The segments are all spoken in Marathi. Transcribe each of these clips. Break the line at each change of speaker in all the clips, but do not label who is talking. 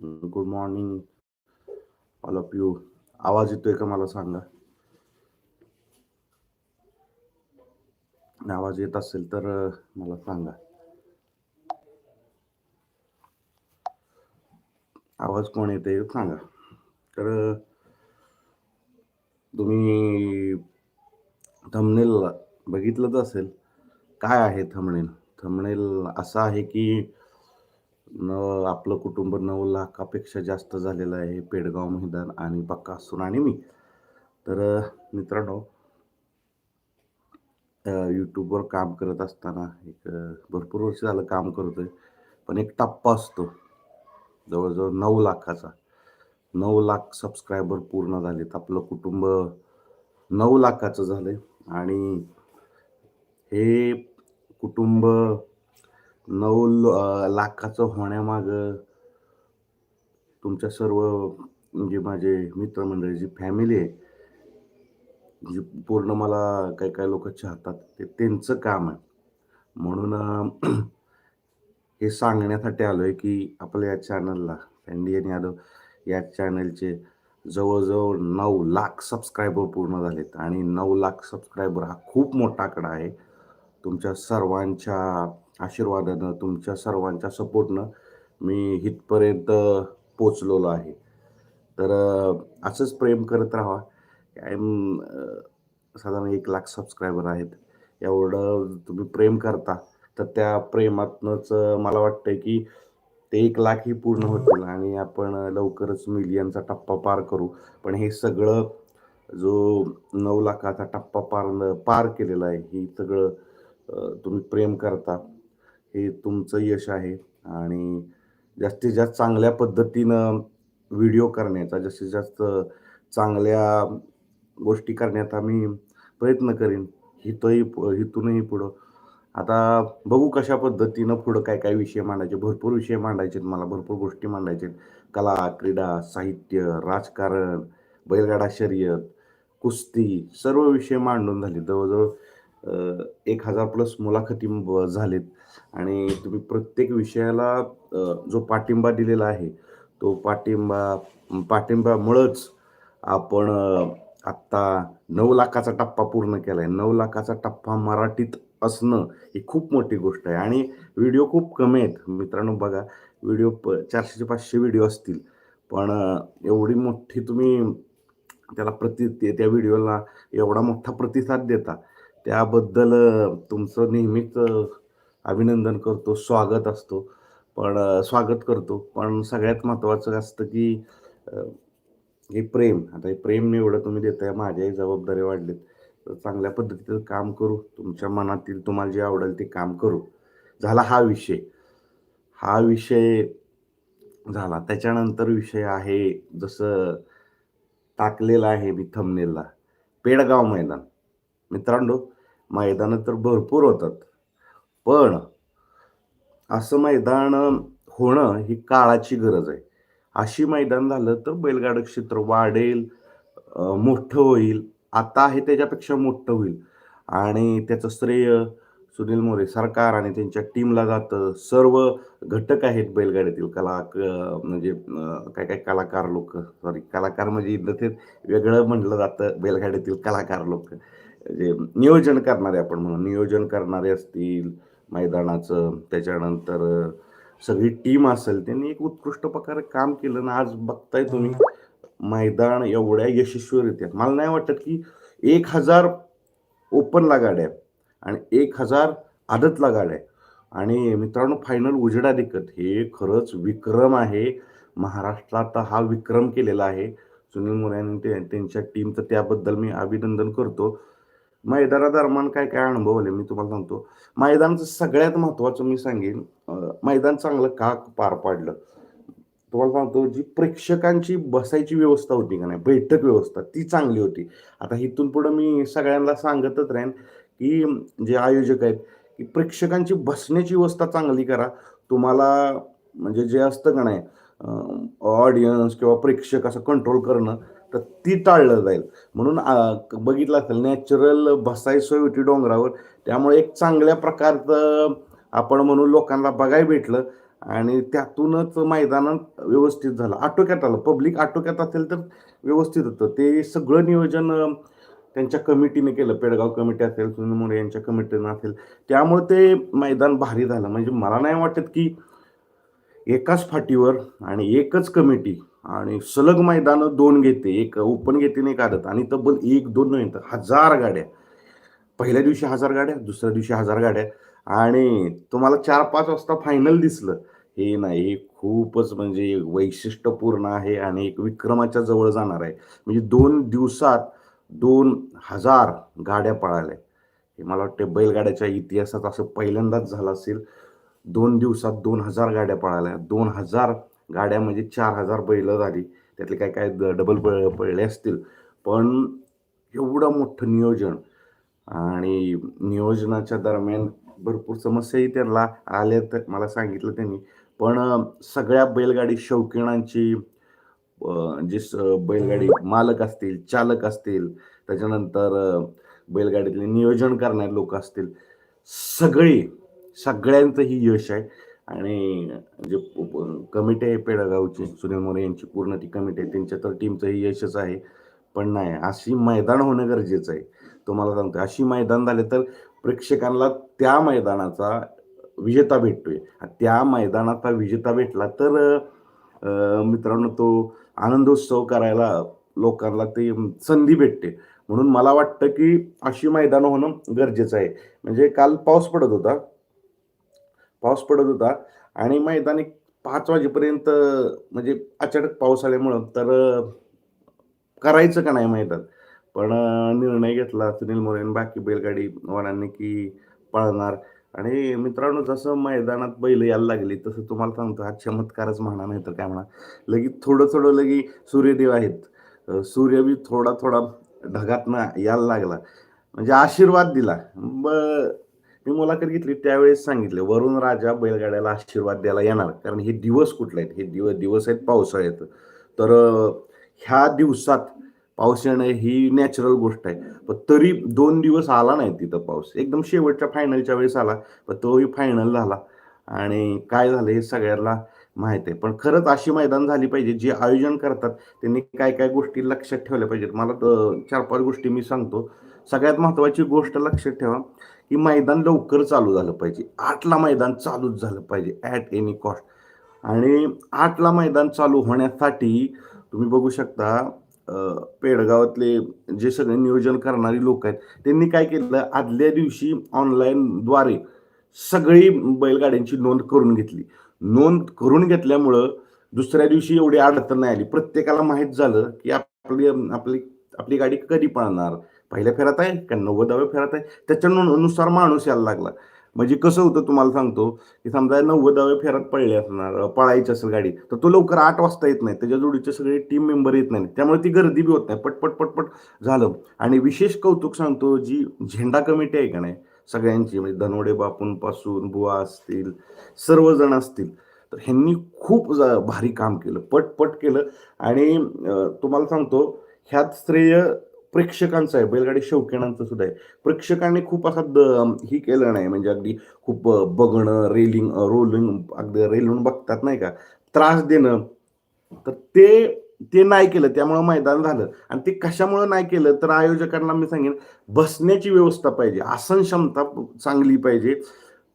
Good morning all of you आवाज येतोय का मला सांगा? आवाज येत असेल तर मला सांगा. आवाज कोण येते सांगा. तर तुम्ही थंबनेल बघितलंच असेल. काय आहे थंबनेल थंबनेल असं आहे की न आपलं कुटुंब नऊ लाखापेक्षा जास्त झालेलं आहे पेडगाव मैदान आणि पक्का असून आणि मी. तर मित्रांनो यूट्यूबवर काम करत असताना एक भरपूर वर्ष झालं काम करतोय पण एक टप्पा असतो. जवळजवळ नऊ लाखाचा. नऊ लाख सबस्क्रायबर पूर्ण झालेत. आपलं कुटुंब नऊ लाखाचं झालंय आणि हे कुटुंब नऊ ल- लाखाचं होण्यामागं तुमच्या सर्व जे माझे मित्रमंडळी जी फॅमिली आहे जी पूर्ण मला काही काही लोक चाहतात ते त्यांचं काम आहे. म्हणून हे सांगण्यासाठी आलो आहे की आपल्या या चॅनलला इंडियन यादव या चॅनलचे जवळजवळ नऊ लाख सबस्क्रायबर पूर्ण झालेत. आणि नऊ लाख सबस्क्रायबर हा खूप मोठा आकडा आहे. तुमच्या सर्वांच्या आशीर्वादानं तुमच्या सर्वांच्या सपोर्टनं मी इथपर्यंत पोचलेलो आहे. तर असंच प्रेम करत राहा. काय साधारण एक लाख सबस्क्रायबर आहेत. एवढं तुम्ही प्रेम करता तर त्या प्रेमातनंच मला वाटतं की ते एक लाखही पूर्ण होतील आणि आपण लवकरच मिलियनचा टप्पा पार करू. पण हे सगळं जो नऊ लाखाचा टप्पा पार पार केलेला आहे हे सगळं तुम्ही प्रेम करता. हे तुमचं यश आहे. आणि जास्तीत जास्त चांगल्या पद्धतीनं व्हिडिओ करण्याचा जास्तीत जास्त चांगल्या गोष्टी करण्यात आम्ही प्रयत्न करीन. हितही हितूनही पुढं. आता बघू कशा पद्धतीनं पुढं काय काय विषय मांडायचे. भरपूर विषय मांडायचे आहेत मला भरपूर गोष्टी मांडायचे कला क्रीडा साहित्य राजकारण बैलगाडा शर्यत कुस्ती सर्व विषय मांडून झाले. जवळजवळ एक हजार प्लस मुलाखती झालेत. आणि तुम्ही प्रत्येक विषयाला जो पाठिंबा दिलेला आहे तो पाठिंबा पाठिंब्यामुळंच आपण आत्ता नऊ लाखाचा टप्पा पूर्ण केला आहे नऊ लाखाचा टप्पा मराठीत असणं ही खूप मोठी गोष्ट आहे. आणि व्हिडिओ खूप कमी आहेत. मित्रांनो बघा व्हिडिओ प चारशे पाचशे व्हिडिओ असतील. पण एवढी मोठी तुम्ही त्याला प्रति त्या व्हिडिओला एवढा मोठा प्रतिसाद देता त्याबद्दल तुमचं नेहमीच अभिनंदन करतो स्वागत असतो. पण स्वागत करतो. पण सगळ्यात महत्त्वाचं असतं की हे प्रेम. आता हे प्रेम एवढं तुम्ही देताय माझ्याही जबाबदारी वाढलेत. तर चांगल्या पद्धतीचं काम करू. तुमच्या मनातील तुम्हाला जे आवडेल ते काम करू. झाला हा विषय. हा विषय झाला. त्याच्यानंतर विषय आहे जसं टाकलेला आहे मी थंबनेलला पेडगाव मैदान. मित्रांनो मैदानं तर भरपूर होतात. पण असं मैदान होणं ही काळाची गरज आहे. अशी मैदान झालं तर बैलगाडा क्षेत्र वाढेल मोठं होईल. आता आहे त्याच्यापेक्षा मोठं होईल. आणि त्याचं श्रेय सुनील मोरे सरकार आणि त्यांच्या टीमला जातं. सर्व घटक आहेत बैलगाड्यातील कला म्हणजे काय काय कलाकार लोक सॉरी कलाकार म्हणजे इथं ते वेगळं म्हटलं जातं. बैलगाड्यातील कलाकार लोक. म्हणजे नियोजन करणारे आपण म्हणून नियोजन करणारे असतील मैदानाचं त्याच्यानंतर सगळी टीम असेल त्यांनी एक उत्कृष्ट प्रकारे काम केलं ना आज बघताय तुम्ही. मैदान एवढ्या यशस्वीरित्या. मला नाही वाटत की एक हजार ओपनला गाड्या आणि एक हजार आदतला गाड्या आहे आणि मित्रांनो फायनल उजेडा देखत हे खरंच विक्रम आहे. महाराष्ट्रात हा विक्रम केलेला आहे. सुनील मोरे यांनी ते- त्यांच्या टीमचं त्याबद्दल मी अभिनंदन करतो. मैदानादरम्यान काय काय अनुभव आले? मी तुम्हाला सांगतो. मैदानचं सगळ्यात महत्त्वाचं मी सांगेन मैदान चांगलं का पार पाडलं? तुम्हाला सांगतो जी प्रेक्षकांची बसायची व्यवस्था होती का नाही बैठक व्यवस्था ती चांगली होती. आता इथून पुढं मी सगळ्यांना सांगतच राहीन की जे आयोजक आहेत की प्रेक्षकांची बसण्याची व्यवस्था चांगली करा. तुम्हाला म्हणजे जे असतं का नाही ऑडियन्स किंवा प्रेक्षक असं कंट्रोल करणं तर ती टाळलं जाईल. म्हणून बघितलं असेल नॅचरल बसाय सोय होती डोंगरावर. त्यामुळे एक चांगल्या प्रकारचं आपण म्हणून लोकांना बघाय भेटलं आणि त्यातूनच मैदानात व्यवस्थित झालं. आटोक्यात आलं. पब्लिक आटोक्यात असेल तर व्यवस्थित होतं. ते सगळं नियोजन त्यांच्या कमिटीने केलं. पेडगाव कमिटी असेल सुनील मोरे यांच्या कमिटीनं असेल. त्यामुळे ते मैदान भारी झालं. म्हणजे मला नाही वाटत की एकाच फाटीवर आणि एकच कमिटी आणि सलग मैदानं दोन घेते एक ओपन घेते नाही काढत आणि तब्बल एक दोन नाही तर हजार गाड्या. पहिल्या दिवशी हजार गाड्या दुसऱ्या दिवशी हजार गाड्या. आणि तुम्हाला चार पाच वाजता फायनल दिसलं. हे नाही हे खूपच म्हणजे वैशिष्ट्यपूर्ण आहे आणि एक विक्रमाच्या जवळ जाणार आहे. म्हणजे दोन दिवसात दोन हजार गाड्या पळाल्या. हे मला वाटतं बैलगाड्याच्या इतिहासात असं पहिल्यांदाच झालं असेल. दोन दिवसात दोन हजार गाड्या पळाल्या. दोन हजार गाड्या म्हणजे चार हजार बैल झाली. त्यातले काय काय डबल पळ पळले असतील. पण एवढं मोठं नियोजन आणि नियोजनाच्या दरम्यान भरपूर समस्याही त्यांना आल्या तर मला सांगितलं त्यांनी. पण सगळ्या बैलगाडी शौकीनांची जे स- बैलगाडी मालक असतील चालक असतील त्याच्यानंतर बैलगाडीतले नियोजन करणारे लोक असतील सगळी सगळ्यांचं ही यश आहे. आणि जे कमिटी आहे पेडगावची सुनील मोरे यांची पूर्ण ती कमिटी आहे. त्यांच्या तर टीमचंही यशच आहे. पण नाही अशी मैदान होणं गरजेचं आहे. तुम्हाला सांगतो अशी मैदान झाले तर प्रेक्षकांना त्या मैदानाचा विजेता भेटतोय. त्या मैदानाचा विजेता भेटला तर मित्रांनो तो आनंदोत्सव करायला लोकांना ते संधी भेटते. म्हणून मला वाटतं की अशी मैदानं होणं गरजेचं आहे. म्हणजे काल पाऊस पडत होता. पाऊस पडत होता आणि मैदानी पाच वाजेपर्यंत म्हणजे अचानक पाऊस आल्यामुळं तर करायचं का नाही मैदान? पण निर्णय घेतला सुनील मोरे बाकी बैलगाडी वरांनी की पळणार. आणि मित्रांनो जसं मैदानात बैल यायला लागली तसं तुम्हाला सांगतो हा चमत्कारच म्हणा नाही तर काय म्हणा. लगेच थोडं थोडं लगे सूर्यदेव आहेत. सूर्य बी थोडा थोडा ढगातनं यायला लागला. म्हणजे आशीर्वाद दिला. ब मी मुलाखत घेतली त्यावेळेस सांगितले वरुण राजा बैलगाड्याला आशीर्वाद द्यायला येणार. कारण हे दिवस कुठले आहेत? हे दिवस दिवस आहेत पावसाळ्यात. तर ह्या दिवसात पाऊस येणं ही नॅचरल गोष्ट आहे. पण तरी दोन दिवस आला नाही तिथं पाऊस. एकदम शेवटच्या फायनलच्या वेळेस आला पण तोही फायनल झाला. आणि काय झालं हे सगळ्यांना माहीत आहे. पण खरंच अशी मैदान झाली पाहिजे जे आयोजन करतात त्यांनी काय काय गोष्टी लक्षात ठेवल्या पाहिजेत. मला तर चार पाच गोष्टी मी सांगतो. सगळ्यात महत्त्वाची गोष्ट लक्षात ठेवा. ही मैदान लवकर चालू झालं पाहिजे. आठला मैदान चालूच झालं पाहिजे ॲट एनी कॉस्ट आणि आठला मैदान चालू होण्यासाठी तुम्ही बघू शकता पेडगावातले जे सगळे नियोजन करणारी लोक आहेत त्यांनी काय केलं? आदल्या दिवशी ऑनलाईनद्वारे सगळी बैलगाड्यांची नोंद करून घेतली. नोंद करून घेतल्यामुळं दुसऱ्या दिवशी एवढी अडचण नाही आली. प्रत्येकाला माहीत झालं की आपली आपली आपली गाडी कधी पळणार? पहिल्या फेरात आहे का नव्वदाव्या फेरात आहे? त्याच्यानुसार माणूस यायला लागला. म्हणजे कसं होतं तुम्हाला सांगतो की समजा नव्वदाव्या फेरात पळले असणार पळायची असेल गाडी तर तो लवकर आठ वाजता येत नाही. त्याच्या जोडीचे सगळे टीम मेंबर येत नाही. त्यामुळे ती गर्दी बी होत नाही. पटपट पटपट झालं. आणि विशेष कौतुक सांगतो जी झेंडा कमिटी आहे का नाही सगळ्यांची म्हणजे धनवडे बापूंपासून बुवा असतील सर्वजण असतील तर ह्यांनी खूप भारी काम केलं. पटपट केलं. आणि तुम्हाला सांगतो ह्यात श्रेय प्रेक्षकांचं आहे. बैलगाडी शौकीनांचं सुद्धा आहे. प्रेक्षकांनी खूप असा द ही केलं नाही. म्हणजे अगदी खूप बघणं रेलिंग रोलिंग अगदी रेलून बघतात नाही का? त्रास देणं. तर ते ते नाही केलं. त्यामुळं मैदान झालं. आणि ते कशामुळं नाही केलं? तर आयोजकांना मी सांगेन बसण्याची व्यवस्था पाहिजे. आसन क्षमता चांगली पाहिजे.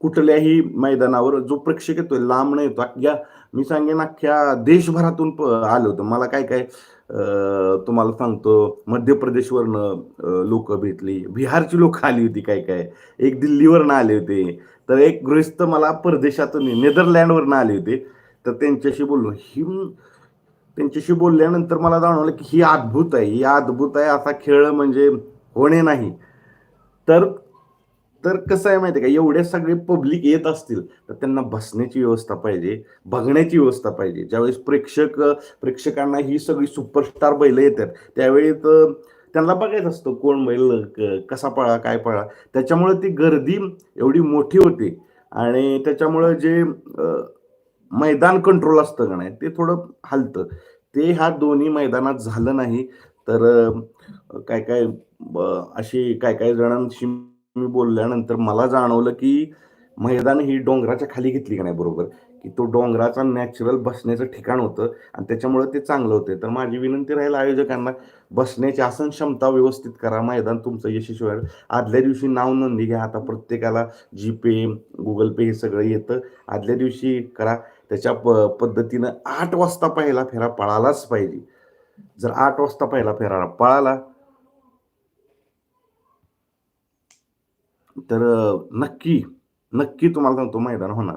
कुठल्याही मैदानावर जो प्रेक्षक येतोय लांब येतो. या मी सांगेन अख्ख्या देशभरातून प- आलं होतं. मला काय काय तुम्हाला सांगतो मध्य प्रदेशवरनं लोक भेटली. बिहारची लोक आली होती काय काय. एक दिल्लीवरनं आले होते. तर एक गृहस्थ मला परदेशातून नेदरलँडवरनं आले होते. तर त्यांच्याशी बोललो. ही त्यांच्याशी बोलल्यानंतर मला जाणवलं की ही अद्भुत आहे. ही अद्भुत आहे. असा खेळ म्हणजे होणे नाही. तर तर कसं आहे माहिती आहे का एवढे सगळे पब्लिक येत असतील तर त्यांना बसण्याची व्यवस्था पाहिजे बघण्याची व्यवस्था पाहिजे. ज्यावेळेस प्रेक्षक प्रेक्षकांना ही सगळी सुपरस्टार बैल येतात त्यावेळी तर त्यांना बघायचं असतं कोण बैल कसा पळा काय पळा. त्याच्यामुळे ती गर्दी एवढी मोठी होती. आणि त्याच्यामुळं जे मैदान कंट्रोल असतं का नाही ते थोडं हलतं. ते ह्या दोन्ही मैदानात झालं नाही. तर काय काय ब- अशी काय काय जणांशी मी बोलल्यानंतर मला जाणवलं की मैदान ही डोंगराच्या खाली घेतली का नाही बरोबर? की तो डोंगराचा नॅचरल बसण्याचं ठिकाण होतं आणि त्याच्यामुळे ते चांगलं होते. तर माझी विनंती राहील आयोजकांना बसण्याची आसन क्षमता व्यवस्थित करा. मैदान तुमचं यशस्वी व्हायला आदल्या दिवशी नाव नोंदणी घ्या. आता प्रत्येकाला जी पे गुगल पे हे सगळं येतं. आदल्या दिवशी करा. त्याच्या प पद्धतीनं आठ वाजता पहिला फेरा पळालाच पाहिजे. जर आठ वाजता पहिला फेरा पळाला तर नक्की नक्की तुम्हाला सांगतो मैदान होणार.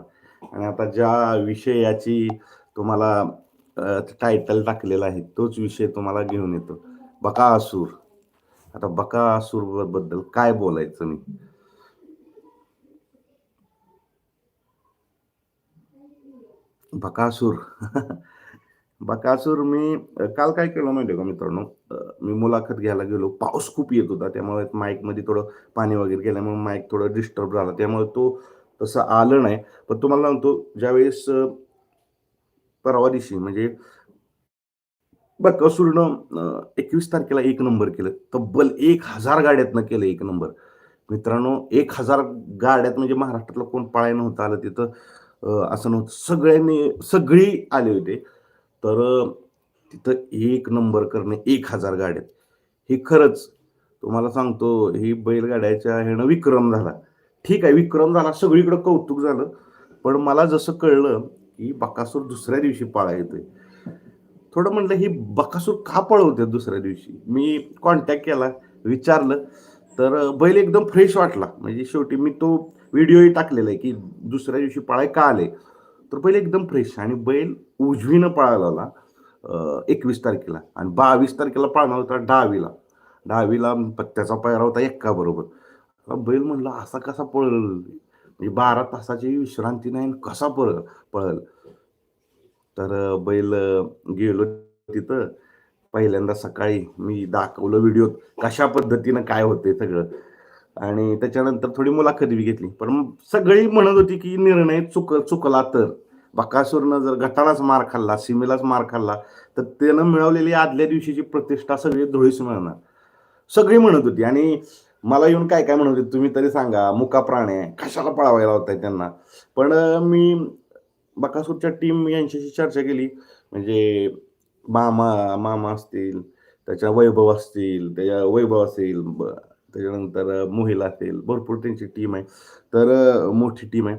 आणि आता ज्या विषयाची तुम्हाला टायटल टाकलेला आहे तोच विषय तुम्हाला घेऊन येतो. बकासूर. आता बकासूरबद्दल काय बोलायचं मी? बकासूर. बकासूर मी काल काय केलं माहिती आहे का मित्रांनो? मी मुलाखत घ्यायला गेलो. पाऊस खूप येत होता. त्यामुळे माईकमध्ये थोडं पाणी वगैरे गेल्यामुळे माईक थोडं डिस्टर्ब झाला. त्यामुळे तो तसं आलं नाही. पण तुम्हाला सांगतो ज्यावेळेस परवा दिवशी म्हणजे बकासूरनं एकवीस तारखेला एक नंबर केलं. तब्बल एक हजार गाड्यातनं केलं एक नंबर. मित्रांनो एक हजार गाड्यात म्हणजे महाराष्ट्रातलं कोण पाळायला नव्हतं आलं तिथं. असं नव्हतं. सगळ्यांनी सगळी आले होते. तर तिथं एक नंबर करणे एक हजार गाड्या हे खरंच तुम्हाला सांगतो ही बैलगाड्याच्या ह्यानं विक्रम झाला. ठीक आहे विक्रम झाला सगळीकडं कौतुक झालं. पण मला जसं कळलं की बकासूर दुसऱ्या दिवशी पाळा येतोय. थोडं म्हणलं ही बकासूर का पळवते दुसऱ्या दिवशी? मी कॉन्टॅक्ट केला विचारलं. तर बैल एकदम फ्रेश वाटला. म्हणजे शेवटी मी तो व्हिडिओही टाकलेला आहे की दुसऱ्या दिवशी पाळाय का आले? तर बैल एकदम फ्रेश आणि बैल उजवीनं पळायला आला एकवीस तारखेला. आणि बावीस तारखेला पळणार होता दहावीला. दहावीला पत्त्याचा पायरा होता एक्का बरोबर. बैल म्हणला असा कसा पळल? म्हणजे बारा तासाची विश्रांती नाही आणि कसा पळ पळल? तर बैल गेलो तिथं. पहिल्यांदा सकाळी मी दाखवलं व्हिडिओत कशा पद्धतीनं काय होते सगळं. आणि त्याच्यानंतर थोडी मुलाखत बी घेतली. पण सगळी म्हणत होती की निर्णय चुक चुकला तर. बकासूरनं जर गटालाच मार खाल्ला सीमेलाच मार खाल्ला तर त्यानं मिळवलेली आदल्या दिवशीची प्रतिष्ठा सगळी धुळीस मिळणार. सगळी म्हणत होती. आणि मला येऊन काय काय म्हणत होते तुम्ही तरी सांगा मुका प्राणी आहे कशाला पळावायला आहे त्यांना? पण मी बकासूरच्या टीम यांच्याशी चर्चा केली. म्हणजे मामा मामा असतील त्याच्या वैभव असतील त्याच्या वैभव असेल त्याच्यानंतर मोहिला मोहिल असेल भरपूर त्यांची टीम आहे. तर मोठी टीम आहे.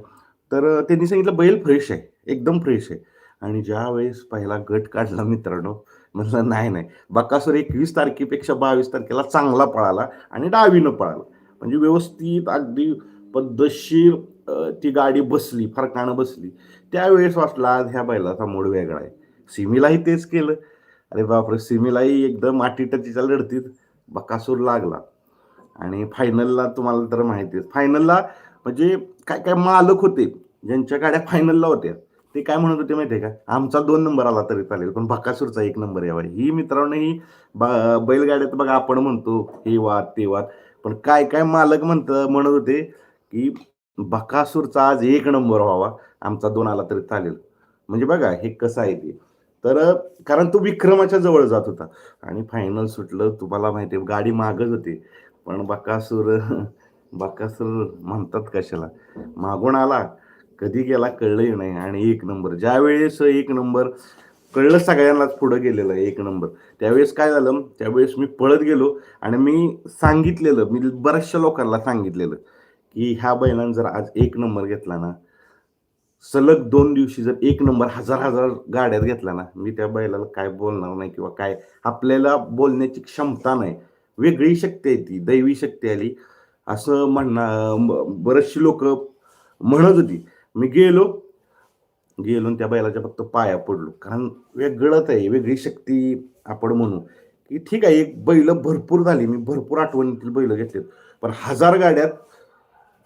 तर त्यांनी सांगितलं बैल फ्रेश आहे एकदम फ्रेश आहे. आणि ज्या वेळेस पहिला गट काढला मित्रांनो म्हटलं नाही नाही बकासूर एकवीस तारखेपेक्षा बावीस तारखेला चांगला पळाला आणि डावीनं पळाला. म्हणजे व्यवस्थित अगदी पद्धतशीर ती गाडी बसली फरकानं बसली. त्यावेळेस वाटला आज ह्या बैलाचा मूड वेगळा आहे. सिमीलाही तेच केलं. अरे बापरे सिमीलाही एकदम अटीटचीच्या लढतीत बकासूर लागला. आणि फायनलला तुम्हाला तर माहितीच फायनलला म्हणजे काय काय मालक होते ज्यांच्या गाड्या फायनलला होत्या ते काय म्हणत होते माहिती आहे का? आमचा दोन नंबर आला तरी चालेल पण बकासूरचा एक नंबर यावा. ही मित्रांनो ही बा बैलगाड्यात बघा आपण म्हणतो हे वाद ते वाद. पण काय काय मालक म्हणत म्हणत होते की बकासूरचा आज एक नंबर व्हावा आमचा दोन आला तरी चालेल. म्हणजे बघा हे कसं आहे ते. तर कारण तो विक्रमाच्या जवळ जात होता. आणि फायनल सुटलं तुम्हाला माहिती आहे गाडी मागच होती. पण बकासूर बकासूर म्हणतात कशाला? मागून आला. कधी गेला कळलंही नाही. आणि एक नंबर. ज्यावेळेस एक नंबर कळलं सगळ्यांनाच पुढं गेलेलं आहे एक नंबर. त्यावेळेस काय झालं? त्यावेळेस मी पळत गेलो आणि मी सांगितलेलं मी बऱ्याचशा लोकांना सांगितलेलं की ह्या बैलानं जर आज एक नंबर घेतला ना सलग दोन दिवशी जर एक नंबर हजार हजार गाड्यात घेतला ना मी त्या बैलाला काय बोलणार नाही किंवा काय? आपल्याला बोलण्याची क्षमता नाही. वेगळी शक्ती आहे ती दैवी शक्ती आली. असं म्हणणार बरेचशी लोक म्हणत होती. मी गेलो गेलो त्या बैलाच्या फक्त पाया पडलो. कारण वेगळंच आहे वेगळी शक्ती आपण म्हणू. की ठीक आहे एक बैल भरपूर झाली. मी भरपूर आठवणीतील बैल घेतलेत. पण हजार गाड्यात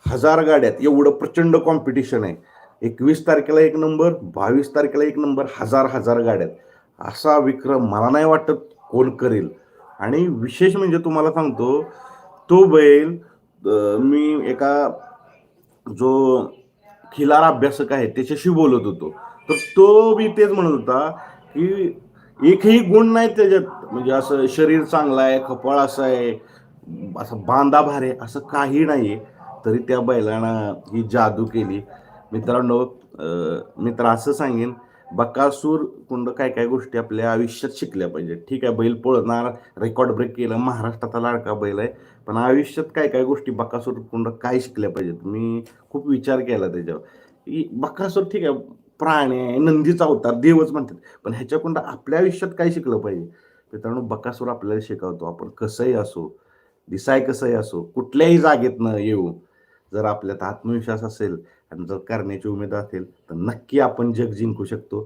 हजार गाड्यात एवढं प्रचंड कॉम्पिटिशन आहे. एकवीस तारखेला एक नंबर बावीस तारखेला एक नंबर हजार हजार गाड्यात. असा विक्रम मला नाही वाटत कोण करेल. आणि विशेष म्हणजे तुम्हाला सांगतो तो बैल मी एका जो खिलार अभ्यासक आहे त्याच्याशी बोलत होतो. तर तो मी तेच म्हणत होता की एकही गुण नाही त्याच्यात. म्हणजे असं शरीर चांगलं आहे कपाळ असं आहे असं बांधा भारे असं काही नाही तरी त्या बैलानं ही जादू केली. मित्रांनो मित्र असं सांगेन बकासूर कुंड काय काय गोष्टी आपल्या आयुष्यात शिकल्या पाहिजेत. ठीक आहे बैल पळणार रेकॉर्ड ब्रेक केलं महाराष्ट्राचा लाडका बैल आहे. पण आयुष्यात काय काय गोष्टी बकासूर कुंड काय शिकल्या पाहिजेत? मी खूप विचार केला त्याच्यावर. की बकासूर ठीक आहे प्राणी आहे नंदीचा अवतार देवच म्हणतात. पण ह्याच्या कुंड आपल्या आयुष्यात काय शिकलं पाहिजे? मित्रांनो बकासूर आपल्याला शिकवतो. आपण कसंही असो दिसाय कसंही असो कुठल्याही जागेतनं येऊ जर आपल्यात आत्मविश्वास असेल आणि जर करण्याची उमेद असेल तर नक्की आपण जग जिंकू शकतो.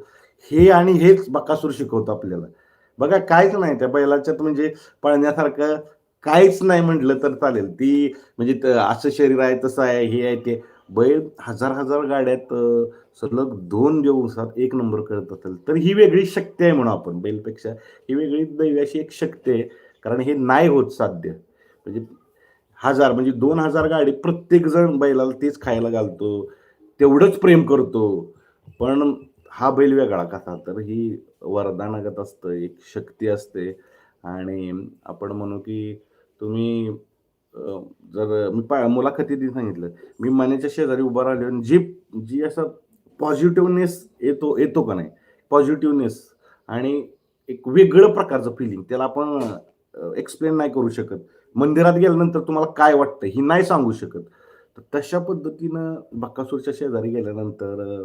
हे आणि हेच बकासूर शिकवतो आपल्याला. बघा काहीच नाही. त्या बैलाच्यात म्हणजे पळण्यासारखं काहीच नाही म्हटलं तर चालेल. ती म्हणजे असं शरीर आहे तसं आहे हे आहे ते. बैल हजार हजार गाड्यात सलग दोन दिवसात एक नंबर करत असेल तर ही वेगळी शक्ती आहे म्हणून आपण. बैलपेक्षा ही वेगळी दैवी अशी एक शक्ती आहे. कारण हे नाही होत साध्य. म्हणजे हजार म्हणजे दोन हजार गाडी प्रत्येक जण बैलाला तेच खायला घालतो तेवढंच प्रेम करतो. पण हा बैल वेगळा कसा? तर ही वरदानागत असतं एक शक्ती असते. आणि आपण म्हणू की तुम्ही जर मी पा मुलाखतीत सांगितलं. मी मनाच्या शेजारी उभा राहिलो आणि जी जी असं पॉझिटिव्हनेस येतो येतो का नाही? पॉझिटिव्हनेस आणि एक वेगळं प्रकारचं फिलिंग त्याला आपण एक्सप्लेन नाही करू शकत. मंदिरात गेल्यानंतर तुम्हाला काय वाटतं ही नाही सांगू शकत. तर तशा पद्धतीनं बक्कासूरच्या शेजारी गेल्यानंतर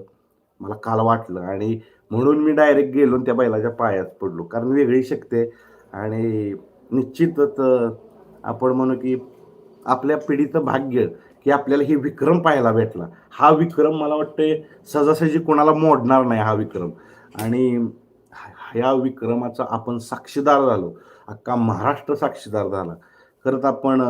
मला काल वाटलं आणि म्हणून मी डायरेक्ट गेलो त्या बैलाच्या पायात पडलो. कारण वेगळी शक्ती आहे आणि निश्चितच आपण म्हणू की आपल्या पिढीचं भाग्य की आपल्याला हे विक्रम पाहायला भेटला. हा विक्रम मला वाटते सहजासहजी कोणाला मोडणार नाही हा विक्रम. आणि ह्या विक्रमाचा आपण साक्षीदार झालो. अख्खा महाराष्ट्र साक्षीदार झाला. खरंच आपण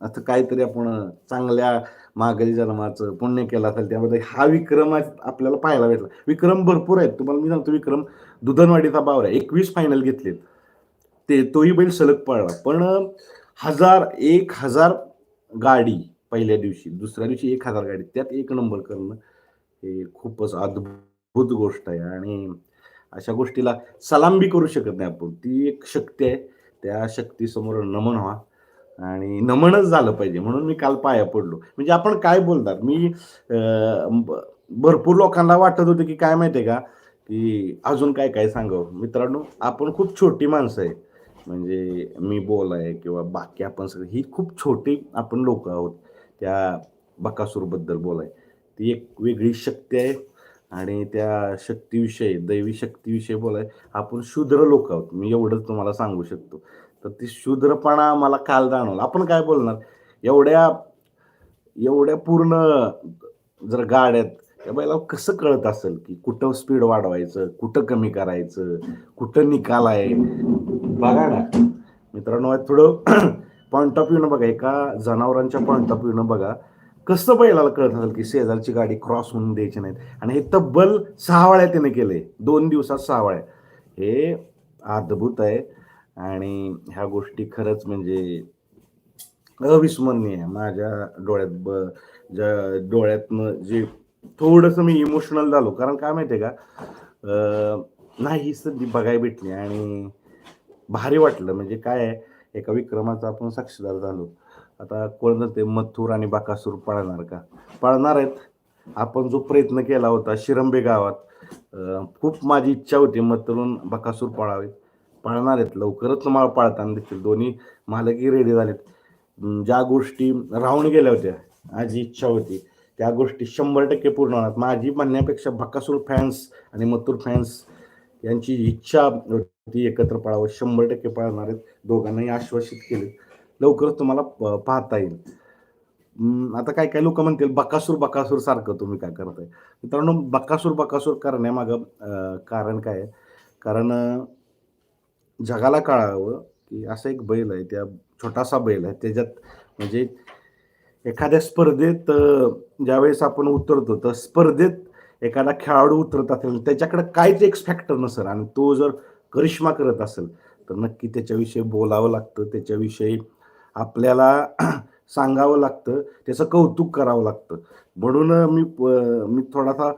असं काहीतरी आपण चांगल्या माघारी जन्माचं पुण्य केलं असेल त्यामध्ये हा विक्रम आपल्याला पाहायला भेटला. विक्रम भरपूर आहेत. तुम्हाला मी सांगतो विक्रम दुधनवाडीचा बावर आहे. एकवीस फायनल घेतलेत. ते तोही बैल सलग पळला. पण हजार एक हजार गाडी पहिल्या दिवशी दुसऱ्या दिवशी एक हजार गाडी. त्यात एक नंबर करणं हे खूपच अद्भुत गोष्ट आहे. आणि अशा गोष्टीला सलाम बी करू शकत नाही आपण. ती एक शक्ती आहे. त्या शक्तीसमोर नमन व्हा. आणि नमनच झालं पाहिजे. म्हणून मी काल पाया पडलो. म्हणजे आपण काय बोलतात? मी भरपूर लोकांना वाटत होतं की काय माहितीये का? की अजून काय काय सांगावं? मित्रांनो आपण खूप छोटी माणसं आहे. म्हणजे मी बोल आहे किंवा बाकी आपण सगळं ही खूप छोटी आपण लोक आहोत. त्या बकासूरबद्दल बोलाय. ती एक वेगळी शक्ती आहे. आणि त्या शक्तीविषयी दैवी शक्तीविषयी बोलाय आपण शूद्र लोक आहोत. मी एवढंच तुम्हाला सांगू शकतो. तर ती शूद्रपणा मला काल जाणवला. आपण काय बोलणार? एवढ्या एवढ्या पूर्ण जर गाड्यात त्या बैला कसं कळत असेल की कुठं स्पीड वाढवायचं कुठं कमी करायचं कुठं निकाल आहे? बघा ना. मित्रांनो थोडं पॉईंट ऑफ व्ह्यूनं बघा. एका जनावरांच्या पॉईंट ऑफ व्ह्यूनं बघा. कसं बैलाला कळत असेल की शेजारची गाडी क्रॉस होऊन द्यायची नाहीत? आणि हे तब्बल सहा वाळ्या त्याने केले. दोन दिवसात सहा वाळ्या हे अद्भुत आहे. आणि ह्या गोष्टी खरंच म्हणजे अविस्मरणीय आहे. माझ्या डोळ्यात ब ज्या डोळ्यातनं जे थोडंसं मी इमोशनल झालो. कारण काय माहितीये का? नाही ही संधी बघायला भेटली. आणि भारी वाटलं. म्हणजे काय आहे? एका विक्रमाचा आपण साक्षीदार झालो. आता कोण ते मथुर आणि बाकासूर पळणार का? पळणार आहेत. आपण जो प्रयत्न केला होता शिरंबे गावात खूप माझी इच्छा होती मथुरून बकासूर पळावेत. पळणार आहेत. लवकरच मला पळताना दिसतील. दोन्ही मालकी रेडी झालेत. ज्या गोष्टी राहून गेल्या होत्या माझी इच्छा होती त्या गोष्टी शंभर टक्के पूर्ण होणार. माझी म्हणण्यापेक्षा बकासूर फॅन्स आणि मथुर फॅन्स यांची इच्छा होती एकत्र पळावं. शंभर टक्के पळणार आहेत. दोघांनाही आश्वासित केले. लवकरच तुम्हाला प- पाहता येईल. आता काय काय लोक म्हणतील बकासूर बकासूर सारखं तुम्ही काय करताय? मित्रांनो बकासूर बकासूर करण्यामागं कारण काय आहे? कारण जगाला कळावं की असं एक बैल आहे त्या छोटासा बैल आहे त्याच्यात म्हणजे एखाद्या स्पर्धेत ज्यावेळेस आपण उतरतो तर स्पर्धेत एखादा खेळाडू उतरत असेल त्याच्याकडे काहीच एक्स फॅक्टर नसेल आणि तो जर करिश्मा करत असेल तर नक्की त्याच्याविषयी बोलावं लागतं त्याच्याविषयी आपल्याला सांगावं लागतं त्याचं कौतुक करावं लागतं. म्हणून मी मी थोडासा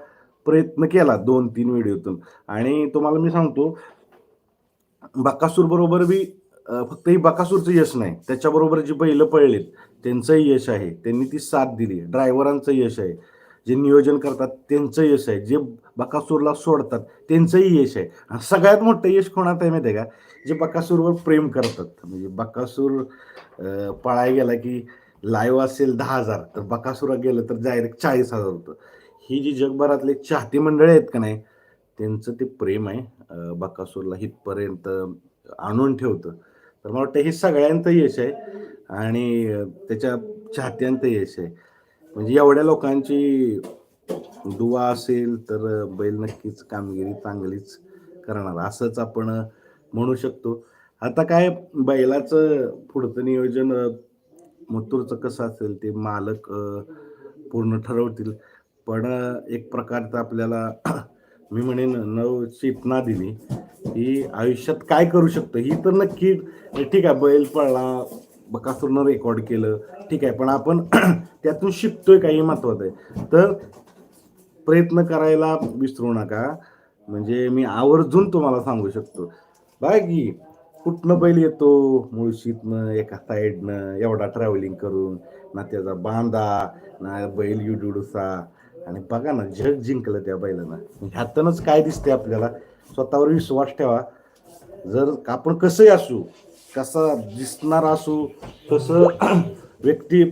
प्रयत्न केला दोन तीन व्हिडिओतून. आणि तुम्हाला मी सांगतो बकासूर बरोबर बी फक्त ही बकासूरचं यश नाही. त्याच्याबरोबर जी बैलं पळलीत त्यांचंही यश आहे. त्यांनी ती साथ दिली ड्रायव्हरांचं यश आहे. जे नियोजन करतात त्यांचं यश आहे. जे बकासूरला सोडतात त्यांचंही यश आहे. आणि सगळ्यात मोठं यश कोणात आहे माहिती आहे का? जे बकासूरवर प्रेम करतात. म्हणजे बकासूर पळाय गेला की लाईव्ह असेल दहा हजार तर बकासूरा गेलं तर डायरेक्ट चाळीस हजार होतं. ही जी जगभरातले चाहते मंडळी आहेत का नाही त्यांचं ते प्रेम आहे. बकासूरला हितपर्यंत आणून ठेवतं. तर मला वाटतं हे सगळ्यांचं यश आहे. आणि त्याच्या चाहत्यांचं यश आहे. म्हणजे एवढ्या लोकांची दुवा असेल तर बैल नक्कीच कामगिरी चांगलीच करणार. असंच आपण म्हणू शकतो. आता काय बैलाचं पुढचं नियोजन अं, मथुरचं कसं असेल ते मालक पूर्ण ठरवतील. पण एक प्रकारचं आपल्याला मी म्हणेन नव चेतना दिली. ही आयुष्यात काय करू शकतो? ही तर नक्की ठीक आहे बैल पळला बकासूरनं रेकॉर्ड केलं ठीक आहे. पण आपण त्यातून शिकतोय काही महत्वाचं आहे. तर प्रयत्न करायला विसरू नका. म्हणजे मी आवर्जून तुम्हाला सांगू शकतो. बघा की कुठनं बैल येतो? मुळशीतनं एका साईडनं एवढा ट्रॅव्हलिंग करून ना त्याचा बांधा ना बैल युडुडुसा आणि बघा ना जग जिंकलं त्या बैलानं. ह्यातनच काय दिसते आपल्याला? स्वतःवर विश्वास ठेवा. जर आपण कसंही असू कसा दिसणार असू कसं व्यक्ती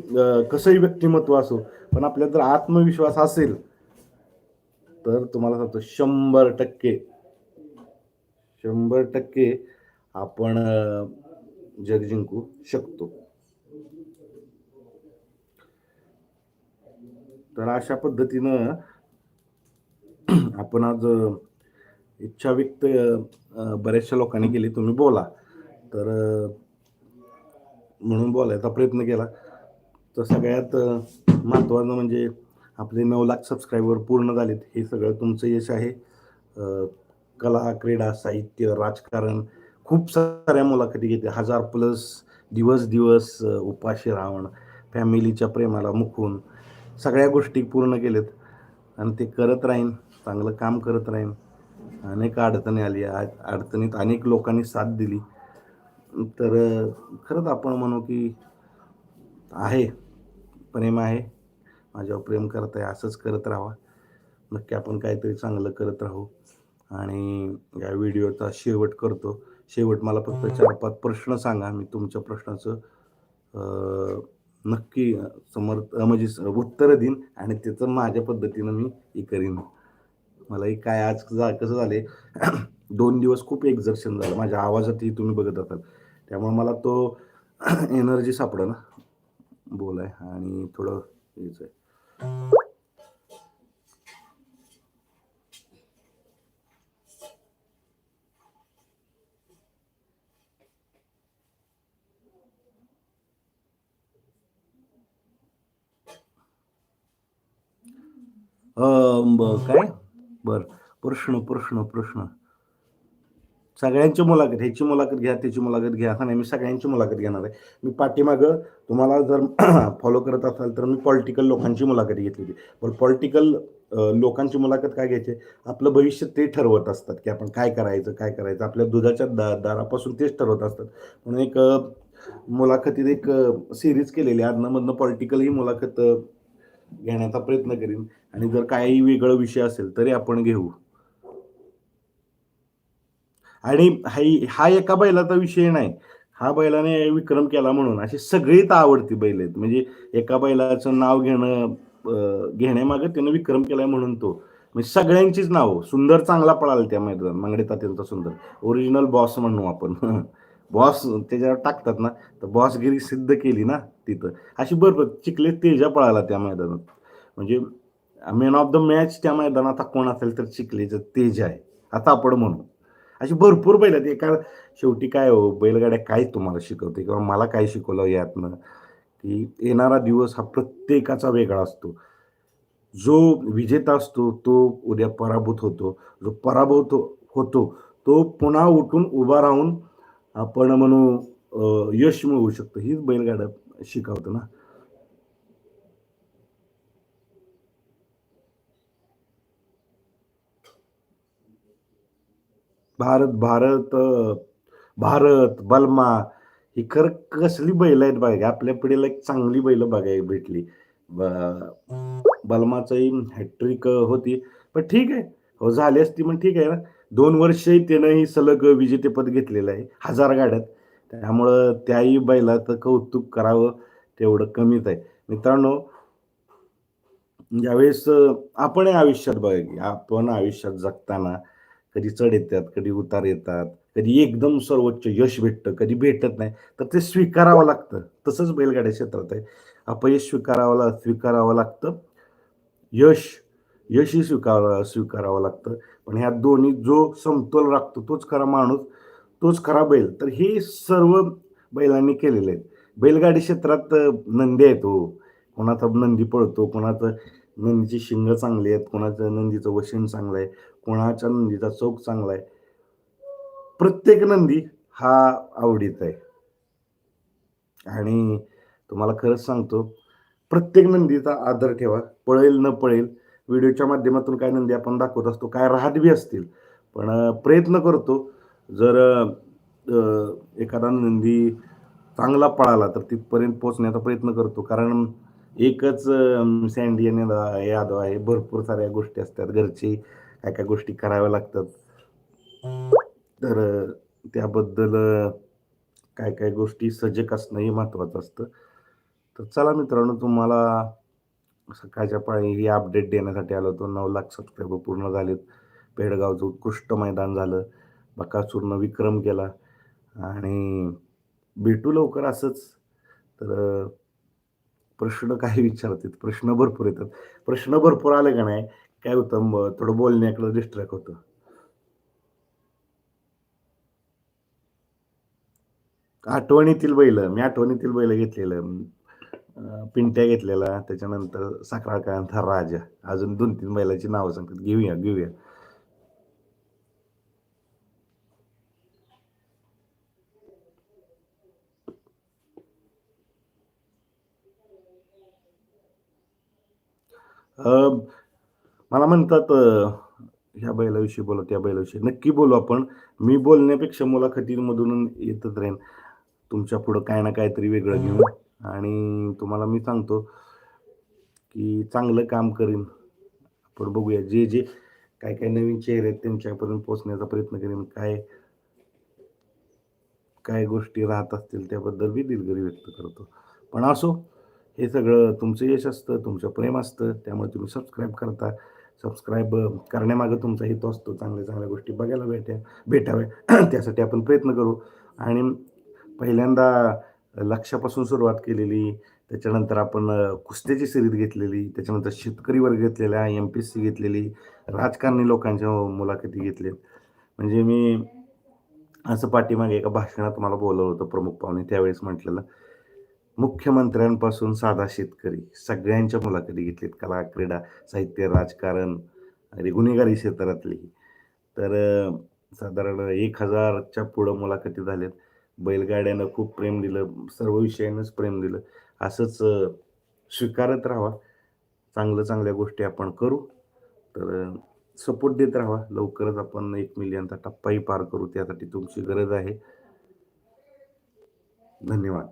कसंही व्यक्तिमत्व असो पण आपल्यात जर आत्मविश्वास असेल तर तुम्हाला सांगतो शंभर टक्के शंभर टक्के आपण जग जिंकू शकतो. तर अशा पद्धतीनं आपण आज इच्छा व्यक्त बऱ्याचशा लोकांनी केली तुम्ही बोला. तर म्हणून बोलायचा प्रयत्न केला. तर सगळ्यात महत्त्वाचं म्हणजे आपले नऊ लाख सबस्क्रायबर पूर्ण झालेत हे सगळं तुमचं यश आहे. कला क्रीडा साहित्य राजकारण खूप साऱ्या मुलाखती घेते. हजार प्लस दिवस दिवस उपाशी राहून फॅमिलीच्या प्रेमाला मुकून सगळ्या गोष्टी पूर्ण केलेत. आणि ते करत राहीन चांगलं काम करत राहीन. अनेक अडचणी आली अडचणीत अनेक लोकांनी साथ दिली. तर खरंच आपण म्हणू की आहे प्रेम आहे. माझ्यावर प्रेम करत आहे असंच करत राहा नक्की आपण काहीतरी चांगलं करत राहू. आणि या व्हिडिओचा शेवट करतो. शेवट मला फक्त चार पाच प्रश्न सांगा. मी तुमच्या प्रश्नाचं नक्की समर्थ म्हणजे उत्तर उत्तरं देईन आणि त्याचं माझ्या पद्धतीनं मी हे करीन. मलाही काय आज जा कसं झाले दोन दिवस खूप एक्झर्शन झालं. माझ्या आवाजातही तुम्ही बघत असाल. त्यामुळे मला तो एनर्जी सापडं ना बोलाय आणि थोडं हेच आहे अं, काय? बर. प्रश्न प्रश्न प्रश्न. सगळ्यांची मुलाखत ह्याची मुलाखत घ्या त्याची मुलाखत घ्या. असं नाही मी सगळ्यांची मुलाखत घेणार आहे. मी पाठीमागं तुम्हाला जर फॉलो करत असाल तर मी पॉलिटिकल लोकांची मुलाखत घेतली होती. पण पॉलिटिकल लोकांची मुलाखत काय घ्यायची? आपलं भविष्य ते ठरवत असतात की आपण काय करायचं काय करायचं? आपल्या दुधाच्या दा दारापासून तेच ठरवत असतात. म्हणून एक मुलाखतीत एक सिरीज केलेली आहे. अदनामधनं पॉलिटिकल ही मुलाखत घेण्याचा प्रयत्न करीन. आणि जर काही वेगळं विषय असेल तरी आपण घेऊ. आणि हाई हा एका बैलाचा विषय नाही. हा बैलाने विक्रम केला म्हणून अशी सगळी तर आवडती बैल आहेत. म्हणजे एका बैलाचं नाव घेणं घेण्यामागे घेण्यामागं त्यानं विक्रम केलाय म्हणून तो. म्हणजे सगळ्यांचीच नाव. सुंदर चांगला पळाला त्या मैदान मांगडे तात्यांचा सुंदर. ओरिजिनल बॉस म्हणू आपण. बॉस त्याच्यावर टाकतात ना तर बॉसगिरी सिद्ध केली ना तिथं. अशी बरोबर चिखले तेजा पळाला त्या मैदानात. म्हणजे मेन ऑफ द मॅच त्या मैदानात कोण असेल तर चिखलेचं तेजा आहे. आता आपण म्हणू. अशी भरपूर बैल आहेत. एका शेवटी काय हो बैलगाड्या काय तुम्हाला शिकवते किंवा मला काय शिकवलं यातनं की येणारा दिवस हा प्रत्येकाचा वेगळा असतो. जो विजेता असतो तो उद्या पराभूत होतो. जो पराभूत होतो तो पुन्हा उठून उभा राहून आपण म्हणू यश मिळवू शकतो. हीच बैलगाड्या शिकवतं ना. भारत भारत भारत बलमा ही खरं कसली बैल आहेत बघा आपल्या पिढीला एक चांगली बैल बघायला भेटली. ब- हॅट्रिक होती. पण ठीक आहे. हो झाली असती पण ठीक आहे ना. दोन वर्षही त्यानंही सलग विजेतेपद घेतलेलं आहे. हजार गाड्यात. त्यामुळं त्याही बैलाचं कौतुक करावं तेवढं कमीच आहे. मित्रांनो ज्यावेळेस आपण आयुष्यात बघा की आपण आयुष्यात जगताना कधी चढ येतात कधी उतार येतात कधी एकदम सर्वोच्च यश भेटतं कधी भेटत नाही तर ते स्वीकारावं लागतं. तसंच बैलगाड्या क्षेत्रात आहे. अपयश स्वीकारावं ला स्वीकारावं लागतं. यश यशही स्वीकार स्वीकारावं लागतं. पण ह्या दोन्ही जो समतोल राखतो तोच खरा माणूस तोच खरा बैल. तर हे सर्व बैलांनी केलेले आहेत. बैलगाडी क्षेत्रात नंदी आहेत हो. कोणाचा नंदी पळतो कोणाचं नंदीची शिंग चांगली आहेत कोणाचं नंदीचं वशिण चांगलं आहे. कोणाच्या नंदीचा चौक चांगला आहे. प्रत्येक नंदी हा आवडीचा आहे. आणि तुम्हाला खरंच सांगतो प्रत्येक नंदीचा आदर ठेवा. पळेल न पळेल व्हिडिओच्या माध्यमातून काय नंदी आपण दाखवत असतो काय राहत बी असतील. पण प्रयत्न करतो जर एखादा नंदी चांगला पळाला तर तिथपर्यंत पोहोचण्याचा प्रयत्न करतो. कारण एकच सँडियन सँडी यादव आहे भरपूर साऱ्या गोष्टी असतात घरची काय काय गोष्टी कराव्या लागतात. तर त्याबद्दल काय काय गोष्टी सजग असणं हे महत्त्वाचं असतं. तर चला मित्रांनो तुम्हाला सकाळच्या पाळी ही अपडेट देण्यासाठी आलो होतो. नऊ लाख सबस्क्रायबर पूर्ण झालेत. पेडगावचं उत्कृष्ट मैदान झालं. बकासूरनं विक्रम केला. आणि भेटू लवकर असंच. तर प्रश्न काही विचारतात. प्रश्न भरपूर येतात. प्रश्न भरपूर आले का नाही? काय होतं मग थोडं बोलण्याकडे डिस्ट्रॅक्ट होतं. आठवणीतील बैल मी आठवणीतील बैल घेतलेलं. पिंट्या घेतलेला त्याच्यानंतर साखराकांचा राजा. अजून दोन तीन बैलाची नावं सांगतात. घेऊया घेऊया. अं, मला म्हणतात ह्या बैलाविषयी बोला त्या बैलाविषयी. नक्की बोलू आपण. मी बोलण्यापेक्षा मुलाखतीमधून येतच राहीन. तुमच्या पुढं काय ना काहीतरी वेगळं घेऊन. आणि तुम्हाला मी सांगतो की चांगलं काम करीन. आपण बघूया. जे जे काय काय नवीन चेहरे आहेत त्यांच्यापर्यंत पोचण्याचा प्रयत्न करीन. काय काय गोष्टी राहत असतील त्याबद्दल मी दिलगिरी व्यक्त करतो. पण असो हे सगळं तुमचं यश असतं तुमचं प्रेम असतं. त्यामुळे तुम्ही सबस्क्राईब करता. सबस्क्राईब करण्यामागं तुमचा हेतू असतो. चांगल्या चांगल्या गोष्टी बघायला भेट्या भेटाव्या. त्यासाठी आपण प्रयत्न करू. आणि पहिल्यांदा लक्षापासून सुरुवात केलेली त्याच्यानंतर आपण कुस्त्याची सिरीज घेतलेली त्याच्यानंतर शेतकरी वर्ग घेतलेला एम पी एस सी घेतलेली राजकारणी लोकांच्या मुलाखती घेतल्यात. म्हणजे मी असं पाठीमागे एका भाषणात मला बोलवलं होतं प्रमुख पाहुणे त्यावेळेस म्हटलेलं. मुख्यमंत्र्यांपासून साधा शेतकरी सगळ्यांच्या मुलाखती घेतलीत कला क्रीडा साहित्य राजकारण आणि गुन्हेगारी क्षेत्रातली. तर साधारण एक हजारच्या पुढं मुलाखती झाल्यात. बैलगाड्यानं खूप प्रेम दिलं सर्व विषयानंच प्रेम दिलं. असंच स्वीकारत राहावा. चांगलं चांगल्या गोष्टी आपण करू. तर सपोर्ट देत राहावा. लवकरच आपण एक मिलियनचा टप्पाही पार करू. त्यासाठी तुमची गरज आहे. धन्यवाद.